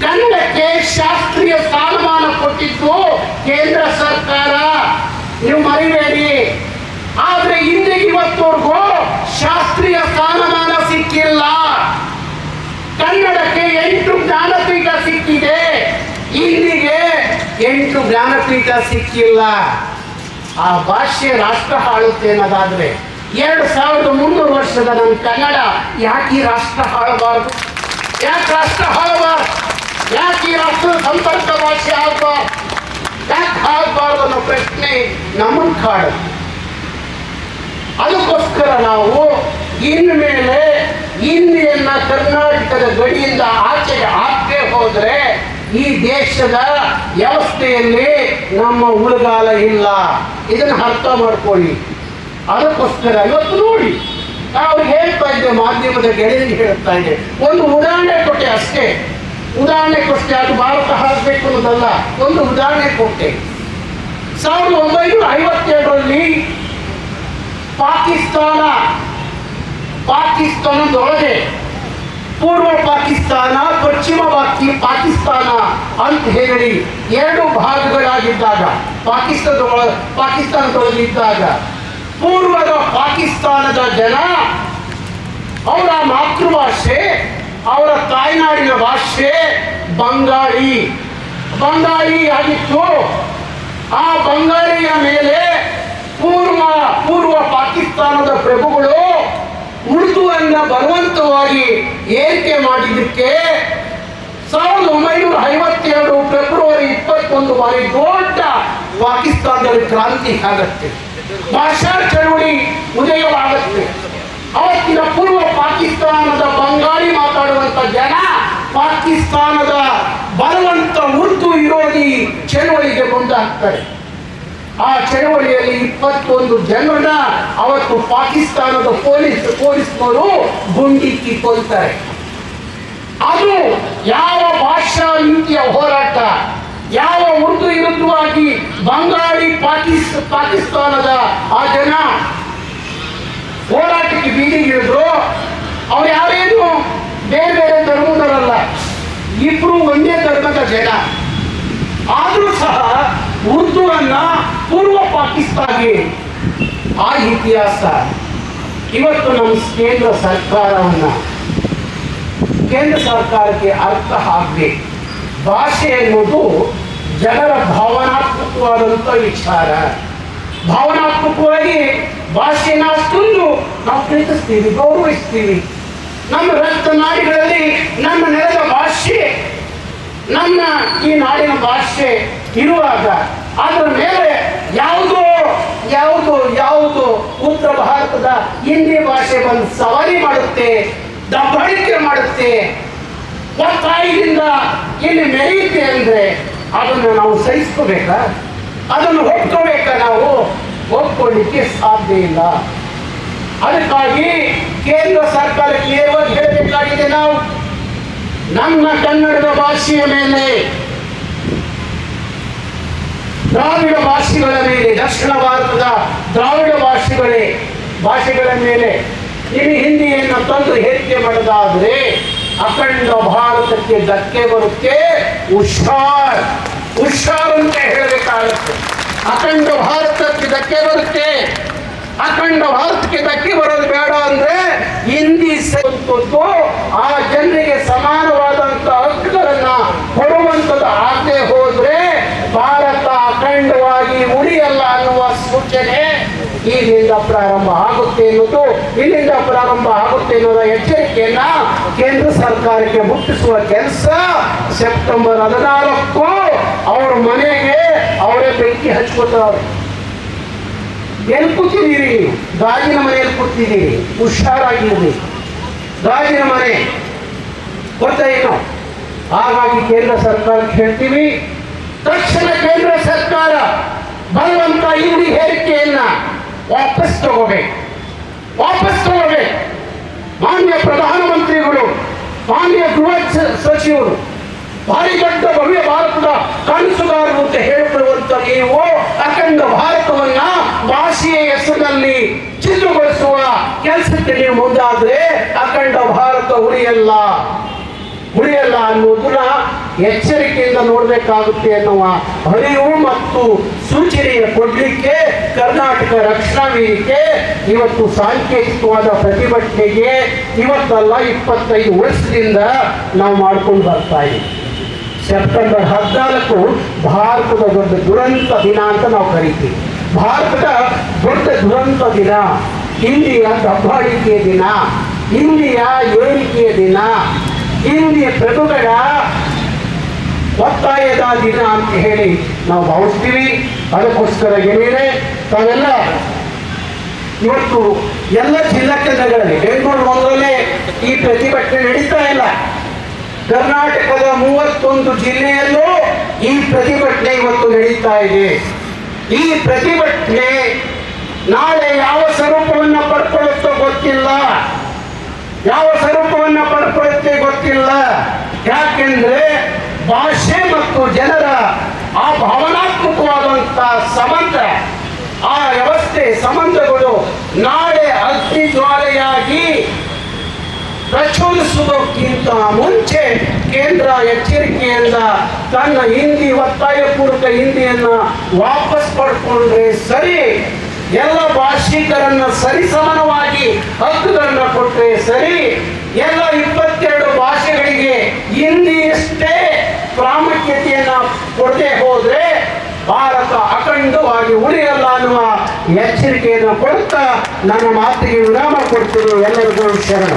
ಕನ್ನಡಕ್ಕೆ ಶಾಸ್ತ್ರೀಯ ಸ್ಥಾನಮಾನ ಕೊಟ್ಟಿದ್ದು ಕೇಂದ್ರ ಸರ್ಕಾರ. ನೀವು ಮರಿಬೇಡಿ. ಆದ್ರೆ ಹಿಂದೆ ಇವತ್ತವರೆಗೂ ಶಾಸ್ತ್ರೀಯ ಸ್ಥಾನಮಾನ ಸಿಕ್ಕಿಲ್ಲ. ಕನ್ನಡಕ್ಕೆ ಎಂಟು ಜ್ಞಾನಪೀಠ ಸಿಕ್ಕಿದೆ. ಇಂದಿಗೆ ಎಂಟು ಜ್ಞಾನಪೀಠ ಸಿಕ್ಕಿಲ್ಲ. ಆ ಭಾಷೆ ರಾಷ್ಟ್ರ ಹಾಳುತ್ತೆ ಅನ್ನೋದಾದ್ರೆ ಎರಡು ಸಾವಿರದ ಮುನ್ನೂರು ವರ್ಷದ ನನ್ನ ಕನ್ನಡ ಯಾಕೆ ರಾಷ್ಟ್ರ ಹಾಳಬಾರದು? ಯಾಕೆ ರಾಷ್ಟ್ರ ಆಳಬಾರ್ದು ಯಾಕೆ ಈ ಸಂಪರ್ಕವಾಸಿ ಸಂಪರ್ಕ ಭಾಷೆ ಆಗಬಾರ್ದು ಯಾಕೆ ಆಗ್ಬಾರ್ದು ಅನ್ನೋ ಪ್ರಶ್ನೆ ನಮ್ಮ ಕಾಡು ಅದಕ್ಕೋಸ್ಕರ ನಾವು ಇನ್ಮೇಲೆ ಹಿಂದಿಯನ್ನ ಕರ್ನಾಟಕದ ಗಡಿಯಿಂದ ಆಚೆಗೆ ಹಾಕದೆ ಹೋದ್ರೆ ಈ ದೇಶದ ವ್ಯವಸ್ಥೆಯಲ್ಲಿ ನಮ್ಮ ಉಳಗಾಲ ಇಲ್ಲ. ಇದನ್ನು ಅರ್ಥ ಮಾಡ್ಕೊಳ್ಳಿ. ಅದಕ್ಕೋಸ್ಕರ ಇವತ್ತು ನೋಡಿ, ನಾವು ಹೇಳ್ತಾ ಇದ್ದೆ ಮಾಧ್ಯಮದ ಗೆಳೆಯರಿಗೆ ಹೇಳ್ತಾ ಇದ್ದೆ ಒಂದು ಉದಾಹರಣೆ ಕೊಟ್ಟೆ ಅಷ್ಟೇ. ಉದಾಹರಣೆ ಕೊಟ್ಟೆ, ಅದು ಭಾರತ ಹಾಕಬೇಕು ಅನ್ನೋದಲ್ಲ, ಒಂದು ಉದಾಹರಣೆ ಕೊಟ್ಟೆ. ಸಾವಿರದ ಒಂಬೈನೂರ ಐವತ್ತೆರಡರಲ್ಲಿ ಪಾಕಿಸ್ತಾನ, ಪಾಕಿಸ್ತಾನದೊಳಗೆ ಪೂರ್ವ ಪಾಕಿಸ್ತಾನ, ಪಶ್ಚಿಮ ಪಾಕಿ, ಪಾಕಿಸ್ತಾನ ಅಂತ ಹೇಳಿ ಎರಡು ಭಾಗಗಳಾಗಿದ್ದಾಗ ಪಾಕಿಸ್ತಾನದೊಳ ಪಾಕಿಸ್ತಾನದೊಳಗಿದ್ದಾಗ, ಪೂರ್ವದ ಪಾಕಿಸ್ತಾನದ ಜನ ಅವರ ಮಾತೃಭಾಷೆ, ಅವರ ತಾಯ್ನಾಡಿನ ಭಾಷೆ ಬಂಗಾಳಿ. ಬಂಗಾಳಿ ಆಗಿತ್ತು. ಆ ಬಂಗಾಳಿಯ ಮೇಲೆ ಪೂರ್ವ ಪೂರ್ವ ಪಾಕಿಸ್ತಾನದ ಪ್ರಭುಗಳು ಉರ್ದುವನ್ನ ಬಲವಂತವಾಗಿ ಏರಿಕೆ ಮಾಡಿದ್ದಕ್ಕೆ ಸಾವಿರದ ಒಂಬೈನೂರ ಐವತ್ತೆರಡು ಫೆಬ್ರವರಿ ಇಪ್ಪತ್ತೊಂದು ಬಾರಿ ದೊಡ್ಡ ಪಾಕಿಸ್ತಾನದಲ್ಲಿ ಕ್ರಾಂತಿ ಆಗತ್ತೆ. ಭಾಷಾ ಚಳುವಳಿ ಉದಯವಾಗುತ್ತೆ. ಅವತ್ತಿನ ಪೂರ್ವ ಪಾಕಿಸ್ತಾನದ ಬಂಗಾಳಿ ಮಾತಾಡುವಂತ ಜನ ಪಾಕಿಸ್ತಾನದ ಬಲವಂತ ಉರ್ದು ವಿರೋಧಿ ಚಳವಳಿಗೆ ಮುಂದಾಗ್ತಾರೆ. ಆ ಚಳವಳಿಯಲ್ಲಿ ಇಪ್ಪತ್ತೊಂದು ಜನರನ್ನ ಅವತ್ತು ಪಾಕಿಸ್ತಾನದ ಪೊಲೀಸ್, ಪೊಲೀಸ್ನವರು ಗುಂಡಿಕ್ಕಿ ಕೊಲ್ತಾರೆ ಅದು ಯಾವ ಭಾಷಾ ನೀತಿಯ ಹೋರಾಟ, ಯಾವ ಉರ್ದು ವಿರುದ್ಧವಾಗಿ ಬಂಗಾಳಿ ಪಾಕಿಸ್, ಪಾಕಿಸ್ತಾನದ ಆ ಜನ ಹೋರಾಟಕ್ಕೆ ಬೀದಿಗಿಳಿದ್ರು ಅವ್ರು ಯಾರೇನು? ಬೇರೆ ಬೇರೆ ಧರ್ಮದವರಲ್ಲ. ಇಬ್ರು ಒಂದೇ ಧರ್ಮದ ಜನ. ಆದರೂ ಸಹ ಉರ್ದುವನ್ನ ಪೂರ್ವ ಪಾಕಿಸ್ತಾನಿ. ಆ ಇತಿಹಾಸ ಇವತ್ತು ನಮ್ಮ ಕೇಂದ್ರ ಸರ್ಕಾರವನ್ನ. ಕೇಂದ್ರ ಸರ್ಕಾರಕ್ಕೆ ಅರ್ಥ ಆಗಬೇಕು ಭಾಷೆ ಎನ್ನುವುದು ಜನರ ಭಾವನಾತ್ಮಕವಾದಂಥ ವಿಚಾರ. ಭಾವನಾತ್ಮಕವಾಗಿ ಭಾಷೆನ ಅಷ್ಟೊಂದು ನಾವು ಪ್ರೀತಿಸ್ತೀವಿ, ಗೌರವಿಸ್ತೀವಿ. ನಮ್ಮ ರಕ್ತ ನಾಡಿಗಳಲ್ಲಿ ನಮ್ಮ ನೆಲದ ಭಾಷೆ, ನಮ್ಮ ಈ ನಾಡಿನ ಭಾಷೆ ಇರುವಾಗ ಅದರ ಮೇಲೆ ಯಾವುದೋ, ಯಾವುದು ಯಾವುದು ಉತ್ತರ ಭಾರತದ ಹಿಂದಿ ಭಾಷೆ ಬಂದು ಸವಾರಿ ಮಾಡುತ್ತೆ, ದಬ್ಬಾಳಿಕೆ ಮಾಡುತ್ತೆ. ಒತ್ತಾಯದಿಂದ ಇಲ್ಲಿ ಮೆರೆಯುತ್ತೆ ಅಂದ್ರೆ ಅದನ್ನು ನಾವು ಸಹಿಸ್ಕೋಬೇಕಾ? ಅದನ್ನು ಒಪ್ಕೋಬೇಕಾ ನಾವು? ಒಪ್ಕೊಳ್ಳಿಕ್ಕೆ ಸಾಧ್ಯ ಇಲ್ಲ. ಅದಕ್ಕಾಗಿ ಕೇಂದ್ರ ಸರ್ಕಾರಕ್ಕೆ ಏವತ್ತು ಹೇಳಬೇಕಾಗಿದೆ ನಾವು. ನಮ್ಮ ಕನ್ನಡದ ಭಾಷೆಯ ಮೇಲೆ, ದ್ರಾವಿಡ ಭಾಷೆಗಳ ಮೇಲೆ, ದಕ್ಷಿಣ ಭಾರತದ ದ್ರಾವಿಡ ಭಾಷೆಗಳೇ, ಭಾಷೆಗಳ ಮೇಲೆ ಇಲ್ಲಿ ಹಿಂದಿಯನ್ನು ತಂದು ಹೇರಿಕೆ ಮಾಡೋದಾದರೆ ಅಖಂಡ ಭಾರತಕ್ಕೆ ಧಕ್ಕೆ ಬರುತ್ತೆ, ಹುಷಾರ್. ಹುಷಾರ್ ಅಂತ ಹೇಳಬೇಕಾಗುತ್ತೆ. ಅಖಂಡ ಭಾರತಕ್ಕೆ ಧಕ್ಕೆ ಬರುತ್ತೆ. ಅಖಂಡ ಭಾರತಕ್ಕೆ ಧಕ್ಕೆ ಬರೋದು ಬೇಡ ಅಂದ್ರೆ ಹಿಂದಿ ಆ ಜನರಿಗೆ ಸಮಾನವಾದಂತ ಹಕ್ಕುಗಳನ್ನ ಕೊಡುವಂತದ್ದು ಆಗದೆ ಹೋದ್ರೆ ಭಾರತ ಅಖಂಡವಾಗಿ ಉಳಿಯಲ್ಲ ಅನ್ನುವ ಸೂಚನೆ ಇಲ್ಲಿಂದ ಪ್ರಾರಂಭ ಆಗುತ್ತೆ ಎನ್ನುವುದು ಇಲ್ಲಿಂದ ಪ್ರಾರಂಭ ಆಗುತ್ತೆ ಎನ್ನುವ ಎಚ್ಚರಿಕೆಯನ್ನ ಕೇಂದ್ರ ಸರ್ಕಾರಕ್ಕೆ ಮುಟ್ಟಿಸುವ ಕೆಲಸ ಸೆಪ್ಟೆಂಬರ್ ಹದಿನಾಲ್ಕು ಅವ್ರ ಮನೆಗೆ ಅವರೇ ಬೆಂಕಿ ಹಚ್ಕೋತಾರೆ. ಎಲ್ಲಿ ಕೂತಿದ್ದೀರಿ ಗಾಜಿನ ಮನೆಯಲ್ಲಿ ಕೂತಿದ್ದೀರಿ ಹುಷಾರಾಗಿರಲಿ. ಗಾಜಿನ ಮನೆ. ಗೊತ್ತಾಯಿತು ಹಾಗಾಗಿ ಕೇಂದ್ರ ಸರ್ಕಾರಕ್ಕೆ ಹೇಳ್ತೀವಿ. ತಕ್ಷಣ ಕೇಂದ್ರ ಸರ್ಕಾರ ಬರುವಂತ ಇಲ್ಲಿ ಹೇರಿಕೆಯನ್ನ ವಾಪಸ್ ತಗೋಬೇಕು. ವಾಪಸ್ ತಗೋಬೇಕು. ಮಾನ್ಯ ಪ್ರಧಾನಮಂತ್ರಿಗಳು, ಮಾನ್ಯ ಗೃಹ ಸಚಿವರು, ಭಾರಿ ದೊಡ್ಡ ಭವ್ಯ ಭಾರತದ ಕನಸುಗಾರರು ಅಂತ ನೀವು ಅಖಂಡ ಭಾರತವನ್ನ ಭಾಷೆಯ ಹೆಸರಿನಲ್ಲಿ ಚಿತ್ರಗೊಳಿಸುವ ಕೆಲಸಕ್ಕೆ ಮುಂದಾದ್ರೆ ಅಖಂಡ ಭಾರತ ಉಳಿಯಲ್ಲ. ಉಳಿಯಲ್ಲ ಅನ್ನೋದನ್ನ ಎಚ್ಚರಿಕೆಯಿಂದ ನೋಡಬೇಕಾಗುತ್ತೆ ಅನ್ನುವ ಅರಿವು ಮತ್ತು ಸೂಚನೆಯ ಕೊಡಲಿಕ್ಕೆ ಕರ್ನಾಟಕ ರಕ್ಷಣಾ ವೇದಿಕೆ ಇವತ್ತು ಸಾಂಕೇತಿಕವಾದ ಪ್ರತಿಭಟನೆಗೆ ಇವತ್ತಲ್ಲ ಇಪ್ಪತ್ತೈದು ವರ್ಷದಿಂದ ನಾವು ಮಾಡ್ಕೊಂಡು ಬರ್ತಾ ಇದ್ದೀವಿ. ಸೆಪ್ಟೆಂಬರ್ ಹದಿನಾಲ್ಕು ಭಾರತದ ದೊಡ್ಡ ದುರಂತ ದಿನ ಅಂತ ನಾವು ಕರಿತೀವಿ. ಭಾರತದ ದೊಡ್ಡ ದುರಂತ ದಿನ. ಇಂದಿಯ ದಬ್ಬಾಳಿಕೆಯ ದಿನ, ಹಿಂದಿಯ ಏರಿಕೆಯ ದಿನ, ಹಿಂದಿಯ ಪ್ರಭುಗಳ ಒತ್ತಾಯದ ದಿನ ಅಂತ ಹೇಳಿ ನಾವು ಭಾವಿಸ್ತೀವಿ. ಅದಕ್ಕೋಸ್ಕರ ಏನಿದೆ? ತಾವೆಲ್ಲ ಇವತ್ತು ಎಲ್ಲ ಜಿಲ್ಲಾ ಕೇಂದ್ರಗಳಲ್ಲಿ, ಬೆಂಗಳೂರು ಒಂದರಲ್ಲೇ ಈ ಪ್ರತಿಭಟನೆ ನಡೀತಾ ಇಲ್ಲ. ಕರ್ನಾಟಕದ ಮೂವತ್ತೊಂದು ಜಿಲ್ಲೆಯಲ್ಲೂ ಈ ಪ್ರತಿಭಟನೆ ಇವತ್ತು ನಡೀತಾ ಇದೆ. ಈ ಪ್ರತಿಭಟನೆ ನಾಳೆ ಗೊತ್ತಿಲ್ಲ. ಯಾವ ಸ್ವರೂಪವನ್ನ ಪಡ್ಕೊಳ್ಳುತ್ತೆ ಗೊತ್ತಿಲ್ಲ. ಯಾಕೆಂದ್ರೆ ಭಾಷೆ ಮತ್ತು ಜನರ ಆ ಭಾವನಾತ್ಮಕವಾದಂತ ಸಂಬಂಧ, ಆ ವ್ಯವಸ್ಥೆ, ಸಂಬಂಧಗಳು ನಾಳೆ ಅಗ್ನಿ ಜ್ವಾಲೆಯಾಗಿ ಪ್ರಚೋದಿಸುವುದಕ್ಕಿಂತ ಮುಂಚೆ ಕೇಂದ್ರ ಎಚ್ಚರಿಕೆಯಿಂದ ತನ್ನ ಹಿಂದಿ ಒತ್ತಾಯಪೂರ್ವಕ ಹಿಂದಿಯನ್ನ ವಾಪಸ್ ಪಡ್ಕೊಂಡ್ರೆ ಸರಿ. ಎಲ್ಲ ಭಾಷಿಕರನ್ನ ಸರಿಸಮನವಾಗಿ ಹಕ್ಕುಗಳನ್ನ ಕೊಟ್ಟರೆ ಸರಿ. ಎಲ್ಲ ಇಪ್ಪತ್ತೆರಡು ಭಾಷೆಗಳಿಗೆ ಹಿಂದಿಯಷ್ಟೇ ಪ್ರಾಮುಖ್ಯತೆಯನ್ನ ಕೊಡದೆ ಹೋದ್ರೆ ಭಾರತ ಅಖಂಡವಾಗಿ ಉಳಿಯಲ್ಲ ಅನ್ನುವ ಎಚ್ಚರಿಕೆಯನ್ನು ಕೊಡುತ್ತಾ ನನ್ನ ಮಾತಿಗೆ ವಿರಾಮ ಕೊಡ್ತೀನಿ ಎಲ್ಲರಿಗೂ ಶರಣ.